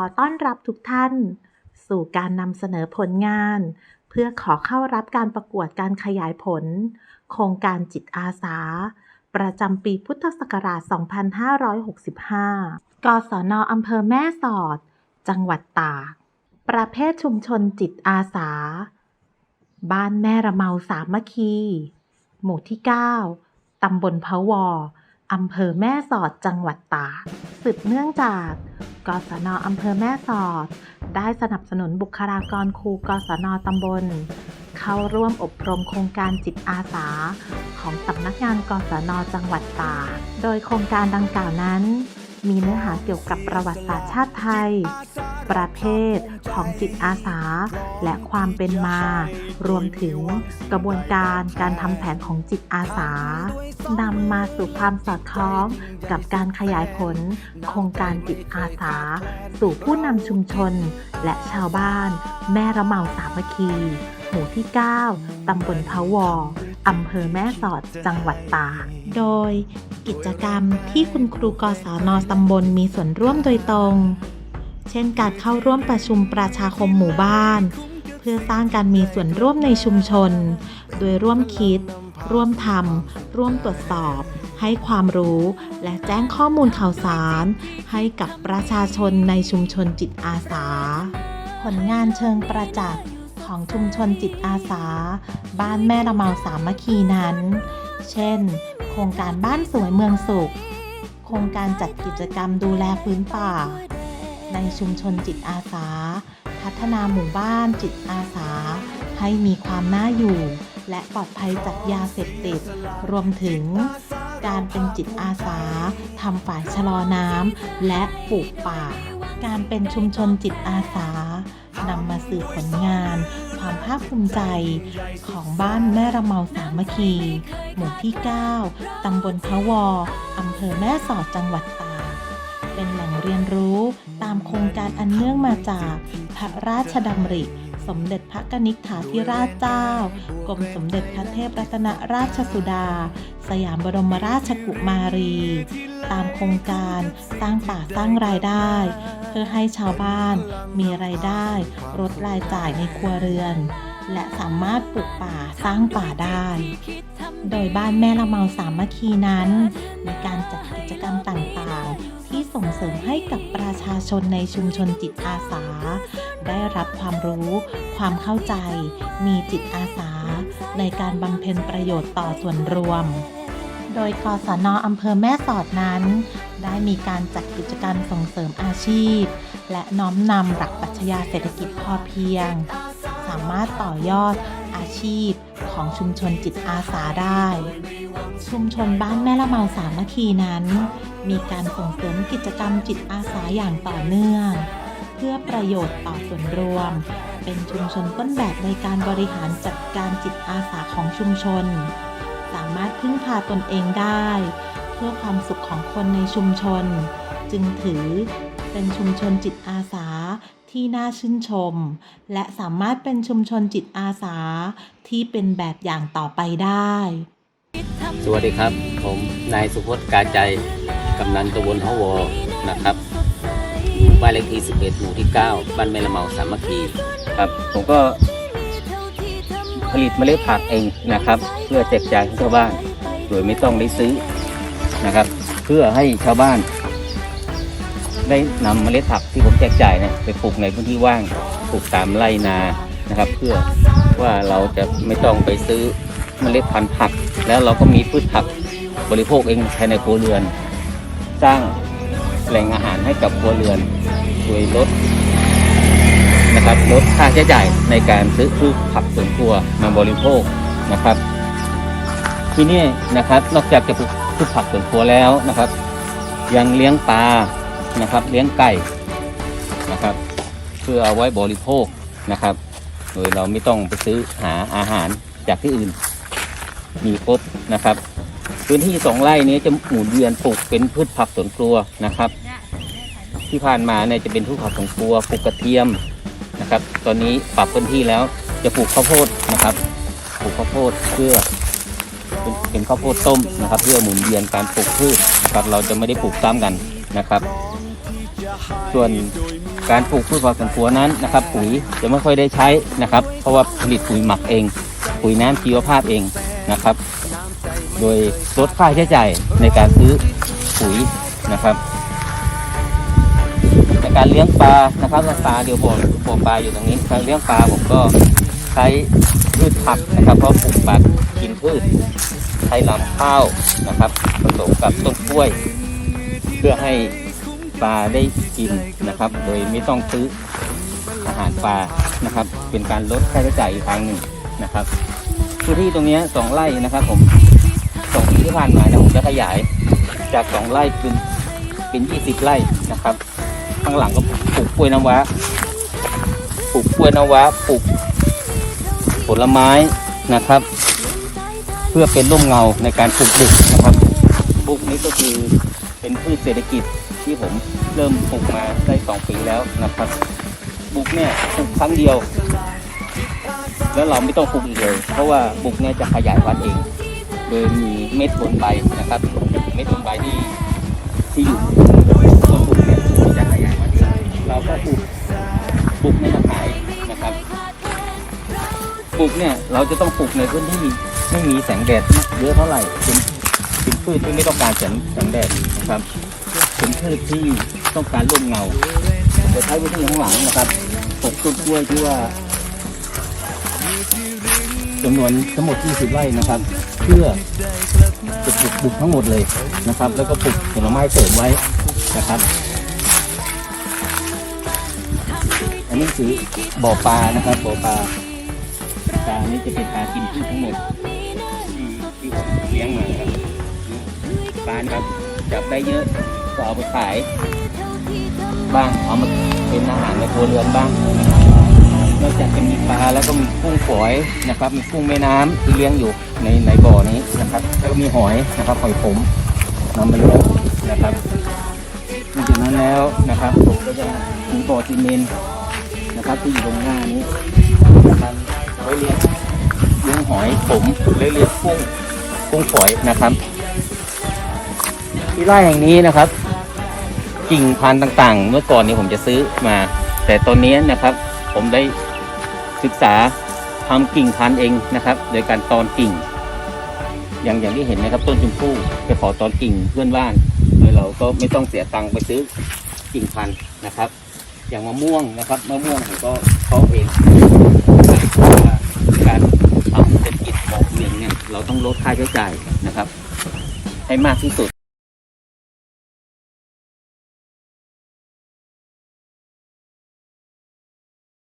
อต้อนรับทุกท่าน สู่การนำเสนอผลงาน เพื่อขอเข้ารับการประกวดการขยายผล โครงการจิตอาสา ประจำปีพุทธศักราช 2565 กศนอำเภอแม่สอด จังหวัดตาก ประเภทชุมชนจิตอาสา บ้านแม่ระเมาสามัคคี หมู่ที่ 9ตำบลพะวออำเภอแม่สอดจังหวัดตากสืบเนื่องจาก กศนอำเภอแม่สอด ได้สนับสนุนบุคลากรครูกศนตำบล เข้าร่วมอบรมโครงการจิตอาสา ของสำนักงานกศนจังหวัดตาก โดยโครงการดังกล่าวนั้น มีเนื้อหาเกี่ยวกับประวัติศาสตร์ชาติไทย ประเภทของจิตอาสา และความเป็นมา รวมถึงกระบวนการการทำแผนของจิตอาสานำมาสู่ความสอดคล้องกับการขยายผล โครงการจิตอาสา สู่ผู้นำชุมชน และชาวบ้าน แม่ระเมาสามัคคีหมู่ที่ 9 ตำบลพะวออำเภอแม่สอด จังหวัดตากโดยกิจกรรมที่คุณครูกศนตำบลมีส่วนร่วมโดยตรง เช่นการเข้าร่วมประชุมประชาคมหมู่บ้าน เพื่อสร้างการมีส่วนร่วมในชุมชน โดยร่วมคิด ร่วมทำร่วมตรวจสอบ ให้ความรู้ และแจ้งข้อมูลข่าวสาร ให้กับประชาชนในชุมชนจิตอาสา ผลงานเชิงประจักษ์ของชุมชนจิตอาสา บ้านแม่ระเมาสามัคคีนั้น เช่น โครงการบ้านสวยเมืองสุข โครงการจัดกิจกรรมดูแลพื้นป่า ในชุมชนจิตอาสา พัฒนาหมู่บ้านจิตอาสา ให้มีความน่าอยู่ และปลอดภัยจากยาเสพติด รวมถึงการเป็นจิตอาสาทำฝ่ายชะลอน้ำและปลูกป่า การเป็นชุมชนจิตอาสานำมาสื่อผลงาน ความภาคภูมิใจของบ้านแม่ระเมาสามัคคี หมู่ที่ 9 ตำบลพะวออำเภอแม่สอดจังหวัดตาก เป็นแหล่งเรียนรู้ ตามโครงการอันเนื่องมาจากพระราชดำริสมเด็จพระกนิษฐาธิราชเจ้า กรมสมเด็จพระเทพรัตนราชสุดา สยามบรมราชกุมารี ตามโครงการสร้างป่าสร้างรายได้ เพื่อให้ชาวบ้านมีรายได้ลดรายจ่ายในครัวเรือน และสามารถปลูกป่าสร้างป่าได้ โดยบ้านแม่ละเมาสามัคคีนั้นมีการจัดกิจกรรมต่างๆที่ส่ง เสริมให้กับประชาชนในชุมชนจิตอาสา ได้รับความรู้ ความเข้าใจ มีจิตอาสา ในการบำเพ็ญประโยชน์ต่อส่วนรวม โดยกศนอำเภอแม่สอดนั้น ได้มีการจัดกิจกรรมส่งเสริมอาชีพ และน้อมนำหลักปรัชญาเศรษฐกิจพอเพียง สามารถต่อยอดอาชีพของชุมชนจิตอาสาได้ ชุมชนบ้านแม่ละเมาสามัคคีนั้น มีการส่งเสริมกิจกรรมจิตอาสาอย่างต่อเนื่อง เพื่อประโยชน์ต่อส่วนรวม เป็นชุมชนต้นแบบในการบริหารจัดการจิตอาสาของชุมชน สามารถพึ่งพาตนเองได้ เพื่อความสุขของคนในชุมชน จึงถือเป็นชุมชนจิตอาสาที่น่าชื่นชม และสามารถเป็นชุมชนจิตอาสาที่เป็นแบบอย่างต่อไปได้ สวัสดีครับ ผมนายสุพจน์กาใจ กำนันตำบลฮาวอนะครับอยู่บ้านเลขที่ 11 หมู่ที่ 9 บ้านแม่ละเมาสามัคคีครับ ผมก็ผลิตเมล็ดผักเองนะครับ เพื่อแจกจ่ายให้ชาวบ้าน โดยไม่ต้องได้ซื้อนะครับ เพื่อให้ชาวบ้าน ได้นำเมล็ดผักที่ผมแจกจ่ายเนี่ยไปปลูกในพื้นที่ว่างปลูกตามไร่นานะครับ เพื่อว่าเราจะไม่ต้องไปซื้อเมล็ดพันธุ์ผัก แล้วเราก็มีพืชผักบริโภคเองภายในครัวเรือน สร้างแหล่งอาหารให้กับครัวเรือนโดยลดนะครับลดค่าใช้จ่ายในการซื้อพืชผักสวนครัวมาบริโภคนะครับ ที่นี่นะครับนอกจากจะปลูกพืชผักสวนครัวแล้วนะครับ ยังเลี้ยงปลานะครับ เลี้ยงไก่นะครับ เพื่อเอาไว้บริโภคนะครับ โดยเราไม่ต้องไปซื้อหาอาหารจากที่อื่นมีครบนะครับ พื้นที่สองไร่นี้จะหมุนเวียนปลูกเป็นพืชผักสวนครัวนะครับ ที่ผ่านมาเนี่ยจะเป็นพืชผักสวนครัวปลูกกระเทียมนะครับ ตอนนี้ปรับพื้นที่แล้วจะปลูกข้าวโพดนะครับปลูกข้าวโพดเพื่อเป็นเป็นข้าวโพดต้มนะครับ เพื่อหมุนเวียนการปลูกพืชนะครับ เราจะไม่ได้ปลูกซ้ำกันนะครับ ส่วนการปลูกพืชผักสวนครัวนั้นนะครับ ปุ๋ยจะไม่ค่อยได้ใช้นะครับ เพราะว่าผลิตปุ๋ยหมักเอง ปุ๋ยน้ำชีวภาพเองนะครับ โดยลดค่าใช้จ่ายในการซื้อปุ๋ยนะครับในการเลี้ยงปลานะครับปลาเดี๋ยวบ่อบ่อปลาอยู่ตรงนี้การเลี้ยงปลาผมก็ใช้พืชผักนะครับ เพราะปลูกปลากินพืชใช้ลำข้าวนะครับผสมกับต้นกล้วย เพื่อให้ปลาได้กินนะครับ โดยไม่ต้องซื้ออาหารปลานะครับ เป็นการลดค่าใช้จ่ายอีกทางหนึ่งนะครับพื้นที่ตรงนี้สองไร่นะครับผม สองปีที่ผ่านมาเนี่ยผมจะขยายจากสองไร่เป็นเป็นยี่สิบไร่นะครับ ข้างหลังก็ปลูกกล้วยน้ำว้าปลูกกล้วยน้ำว้าปลูกผลไม้นะครับ เพื่อเป็นร่มเงาในการปลูกบุกนะครับบุกนี้ก็คือเป็นพืชเศรษฐกิจที่ผมเริ่มปลูกมาได้สองปีแล้วนะครับบุกเนี่ยปลูกครั้งเดียว แล้วเราไม่ต้องปลูกอีกเลย เพราะว่าบุกเนี่ยจะขยายพันธุ์เอง โดยมีเม็ดบนใบนะครับ เม็ดบนใบที่ที่อยู่ต้นบุกเนี่ยจะขยายพันธุ์เองเราก็ปลูกบุกเนี่ยมาขายนะครับปลูกเนี่ยเราจะต้องปลูกในพื้นที่ไม่มีแสงแดดเยอะเท่าไหร่เป็นเป็นพืชที่ไม่ต้องการแสงแสงแดดนะครับเป็นพืชที่ต้องการร่มเงาจะใช้พื้นที่ข้างหลังนะครับปลูกต้นกล้วยที่ว่า จำนวนทั้งหมด 20 ไร่นะครับ เพื่อจะปลูกปลูกทั้งหมดเลยนะครับ แล้วก็ปลูกผลไม้เสริมไว้นะครับ อันนี้คือบ่อปลานะครับบ่อปลาปลานี่จะเป็นปลากินพืชทั้งหมดที่ที่ผมเลี้ยงมาครับปลานะครับจับได้เยอะก็เอาไปขายบ้างเอามาเป็นอาหารในครัวเรือนบ้างนอก จากจะมีปลาแล้วก็มีกุ้งฝอยนะครับ มีกุ้งแม่น้ำที่เลี้ยงอยู่ในในบ่อนี้นะครับแล้วก็มีหอยนะครับหอยขมนำมาเลี้ยงนะครับนอกจากนั้นแล้วนะครับผมก็จะมีบ่อซีเมนต์นะครับที่อยู่ตรงหน้านี้นะครับไว้เลี้ยงเลี้ยงหอยผมเลี้ยงกุ้งกุ้งฝอยนะครับที่ไร่แห่งนี้นะครับกิ่งพันธุ์ต่างๆ เมื่อก่อนนี้ผมจะซื้อมา แต่ตอนนี้นะครับผมได้ ศึกษาทำกิ่งพันธุ์เองนะครับ โดยการตอนกิ่ง อย่างอย่างที่เห็นนะครับ ต้นชมพู่ไปขอตอนกิ่งเพื่อนบ้านโดยเราก็ไม่ต้องเสียตังค์ไปซื้อกิ่งพันธุ์นะครับ อย่างมะม่วงนะครับมะม่วงผมก็เพาะเองการทำเศรษฐกิจพอเพียงเนี่ยเราต้องลดค่าใช้จ่ายนะครับ ให้มากที่สุด